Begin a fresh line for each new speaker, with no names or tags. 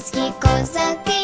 українські козаки.